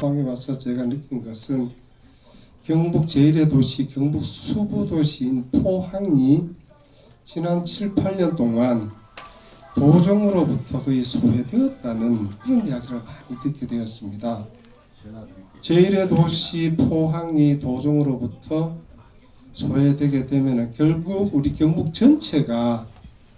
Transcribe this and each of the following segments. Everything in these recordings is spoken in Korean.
포항에 와서 제가 느낀 것은 경북 제1의 도시, 경북 수부 도시인 포항이 지난 7, 8년 동안 도정으로부터 거의 소외되었다는 그런 이야기를 많이 듣게 되었습니다. 제1의 도시 포항이 도정으로부터 소외되게 되면 결국 우리 경북 전체가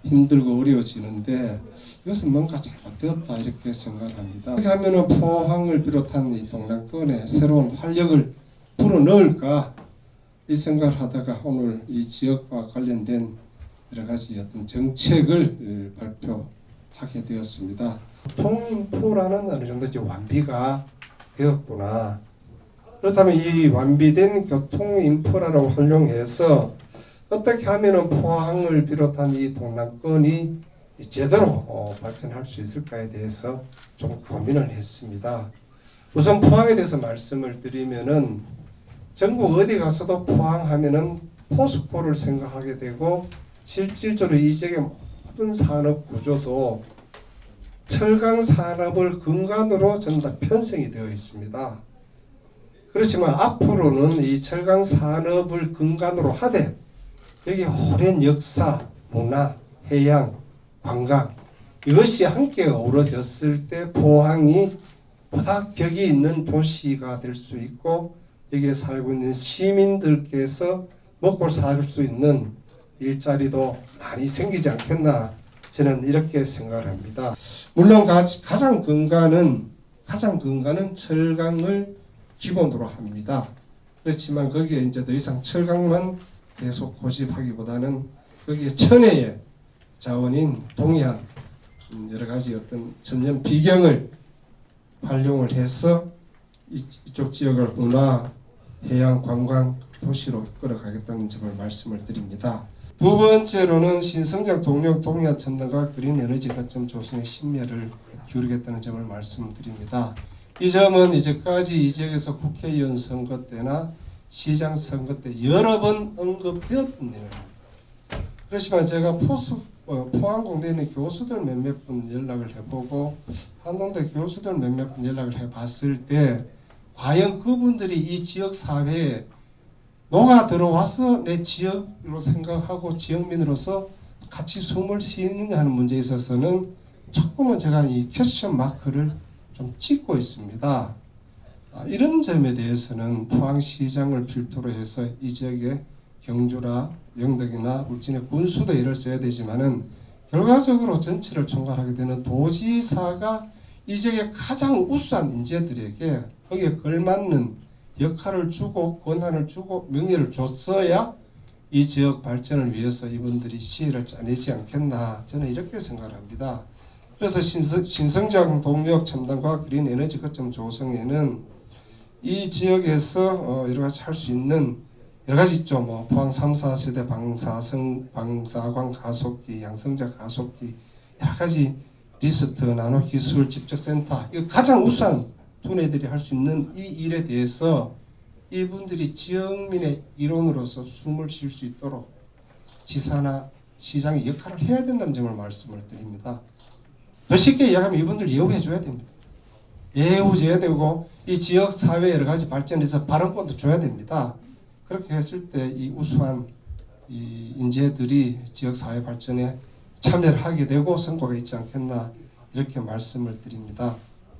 힘들고 어려워지는데 이것은 뭔가 잘못되었다 이렇게 생각합니다. 어떻게 하면 포항을 비롯한 이 동남권에 새로운 활력을 불어넣을까 이 생각을 하다가 오늘 이 지역과 관련된 여러 가지 어떤 정책을 발표하게 되었습니다. 통인포라는 어느 정도 이제 완비가 되었구나. 그렇다면 이 완비된 교통 인프라를 활용해서 어떻게 하면은 포항을 비롯한 이 동남권이 제대로 어, 발전할 수 있을까에 대해서 좀 고민을 했습니다. 우선 포항에 대해서 말씀을 드리면은 전국 어디 가서도 포항하면은 포스코를 생각하게 되고 실질적으로 이 지역의 모든 산업 구조도 철강 산업을 근간으로 전부 다 편성이 되어 있습니다. 그렇지만 앞으로는 이 철강 산업을 근간으로 하되 여기 오랜 역사, 문화, 해양, 관광 이것이 함께 어우러졌을 때 포항이 보다 격이 있는 도시가 될 수 있고 여기에 살고 있는 시민들께서 먹고 살 수 있는 일자리도 많이 생기지 않겠나 저는 이렇게 생각을 합니다. 물론 가- 가장 근간은 가장 근간은 철강을 기본으로 합니다. 그렇지만 거기에 이제 더 이상 철강만 계속 고집하기보다는 거기에 천혜의 자원인 동해안 음, 여러 가지 어떤 천년 비경을 활용을 해서 이- 이쪽 지역을 문화, 해양, 관광 도시로 끌어가겠다는 점을 말씀을 드립니다. 두 번째로는 신성장 동력 동해안 첨단과 그린 에너지 거점 조성에 심려를 기울이겠다는 점을 말씀드립니다. 이 점은 이제까지 이 지역에서 국회의원 선거 때나 시장 선거 때 여러 번 내용입니다. 그렇지만 제가 포수 어, 포항공대에 있는 교수들 몇몇 분 연락을 해보고 한동대 교수들 몇몇 분 연락을 해봤을 때 과연 그분들이 이 지역 사회에 녹아 들어와서 내 지역으로 생각하고 지역민으로서 같이 숨을 쉬느냐 하는 문제에 있어서는 조금은 제가 이 퀘스천 마크를 좀 찍고 있습니다. 아, 이런 점에 대해서는 포항시장을 필두로 해서 이 지역의 경주라 영덕이나 울진의 군수도 일을 써야 되지만은 결과적으로 전체를 총괄하게 되는 도지사가 이 지역의 가장 우수한 인재들에게 거기에 걸맞는 역할을 주고 권한을 주고 명예를 줬어야 이 지역 발전을 위해서 이분들이 시혜를 짜내지 않겠나 저는 이렇게 생각을 합니다. 그래서 신성, 신성장 동력 첨단과 그린 에너지 거점 조성에는 이 지역에서 어, 여러 가지 할 수 있는 여러 가지 있죠. 뭐 포항 3, 4세대 방사성 방사광 가속기, 양성자 가속기 여러 가지 리스트, 나노 기술 집적 센터 이거 가장 우수한 두뇌들이 할 수 있는 이 일에 대해서 이분들이 지역민의 일원으로서 숨을 쉴 수 있도록 지사나 시장의 역할을 해야 된다는 점을 말씀을 드립니다. 더 쉽게 이야기하면 이분들 예우해 줘야 됩니다. 예우줘야 되고 이 지역 사회 여러 가지 발전에서 발언권도 줘야 됩니다. 그렇게 했을 때 이 우수한 이 인재들이 지역 사회 발전에 참여를 하게 되고 성과가 있지 않겠나 이렇게 말씀을 드립니다.